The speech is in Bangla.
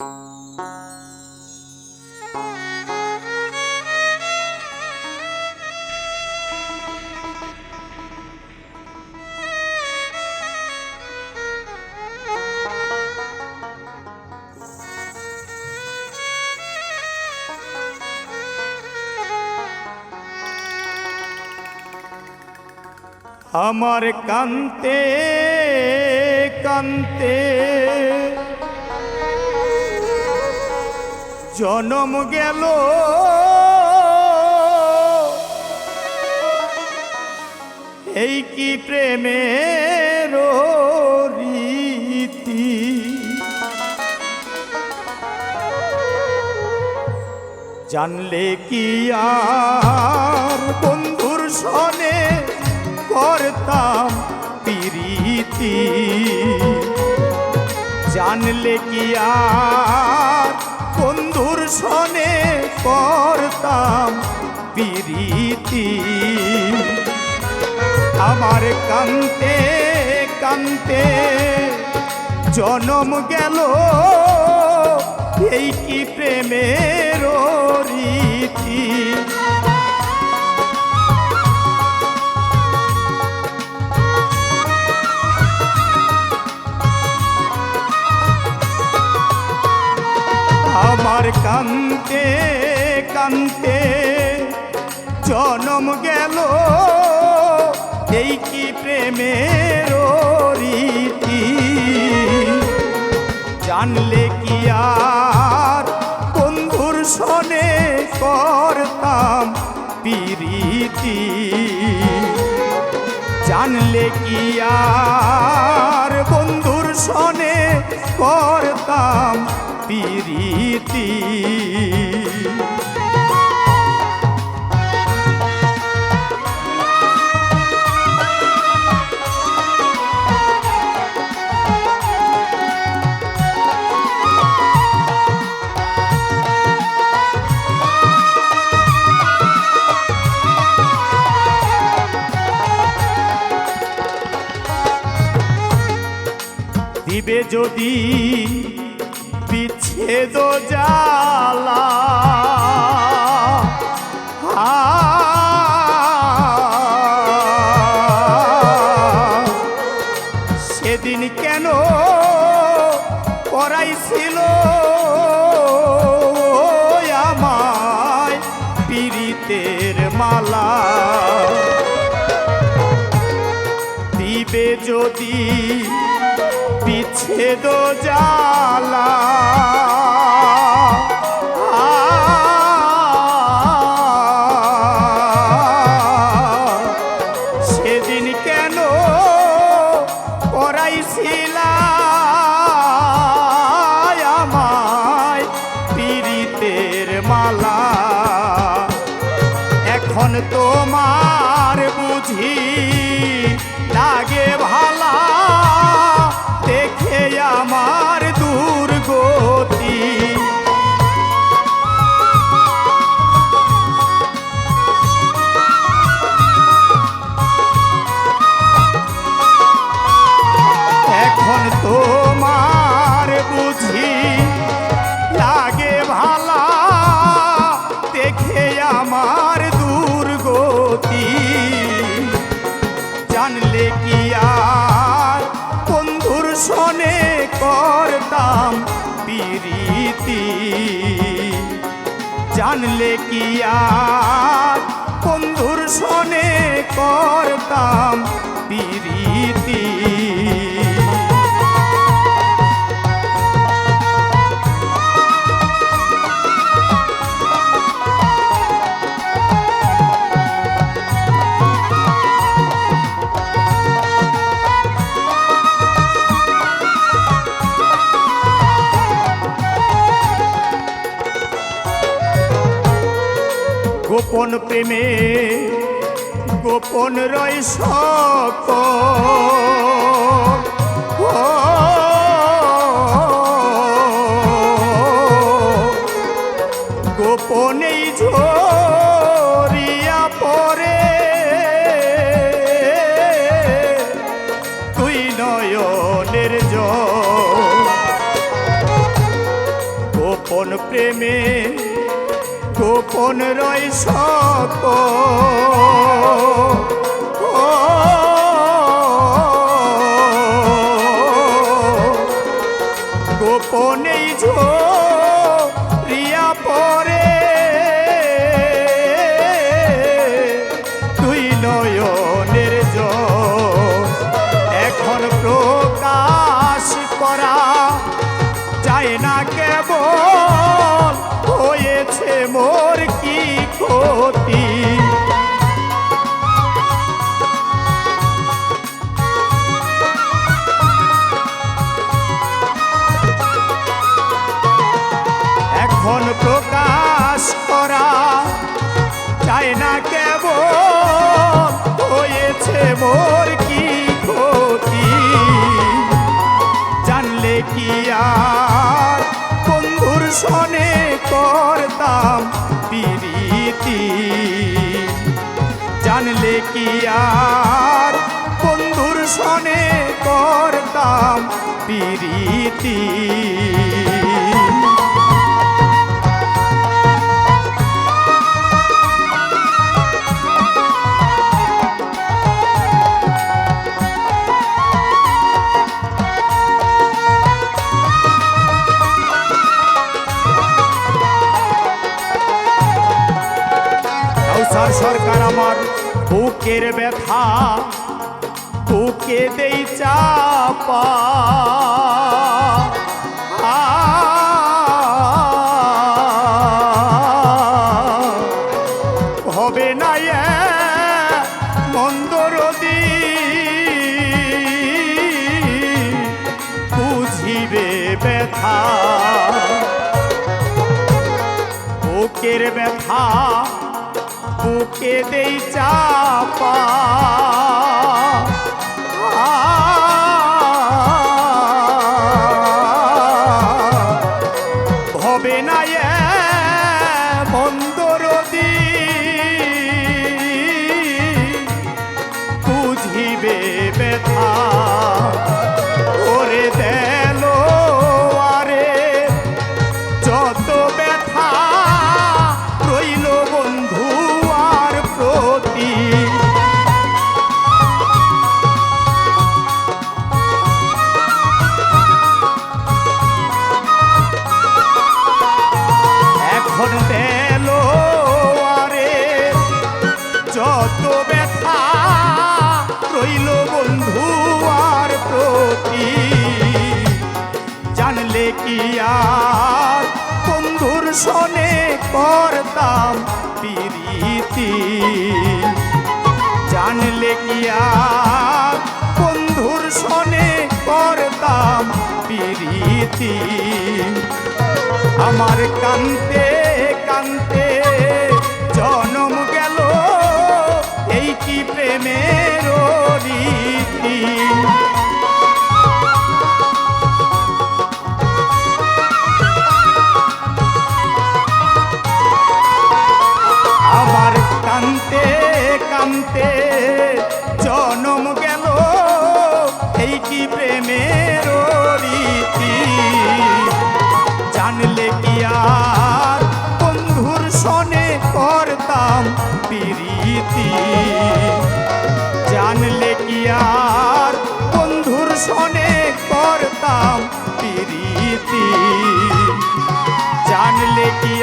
আমার কান্তে কান্তে জনম গেল। এই কি প্রেমের রীতি? জানলে কি আর বন্ধুর সনে করতাম পিরিতি? জানলে কি আর বন্ধুর সনে করতাম পিরিতি। আমার কান্তে কান্তে জনম গেল এই কি প্রেমের রীতি? কান্তে কান্তে জনম গেল। এই কি প্রেমের রীতি? জানলে কি আর বন্ধুর সনে করতাম পিরিতি? জানলে কি আর বন্ধুর সনে করতাম পিরিতি। যদি বিচ্ছেদ জালা সেদিন কেন করাইছিল আমায় পীড়িতের মালা? দিবে যদি বিচ্ছেদ জালা সেদিন কেন করাইছিলা জানলে কি আর? বন্ধুর সনে করতাম পিরিতি। প্রেমে গোপন রয় সক গোপনেই ঝরিয়া পরে তুই নয়নের জল গোপন প্রেমে গোপন রয় সক গোপনেই ঝরিয়া পরে জানলে কি আর। বন্ধুর সনে করতাম পিরিতি। সরকার আমার। বুকের ব্যথা বুকে দেই চাপা। হবে না ব্যথা। বুকের ব্যথা বুকে দেই চাপা। হবে না যত ব্যথা রইল বন্ধু আর প্রতি। জানলে কি আর বন্ধুর সনে করতাম পিরিতি। জানলে কি আর বন্ধুর সনে করতাম পিরিতি। আমার কান্তে কান্তে কি রীতি। আমার কান্তে কান্তে জনম গেল এই কি প্রেমের রীতি। জানলে কি আর বন্ধুর সনে করতাম প্রীতি? প্রীতি। জানলে কি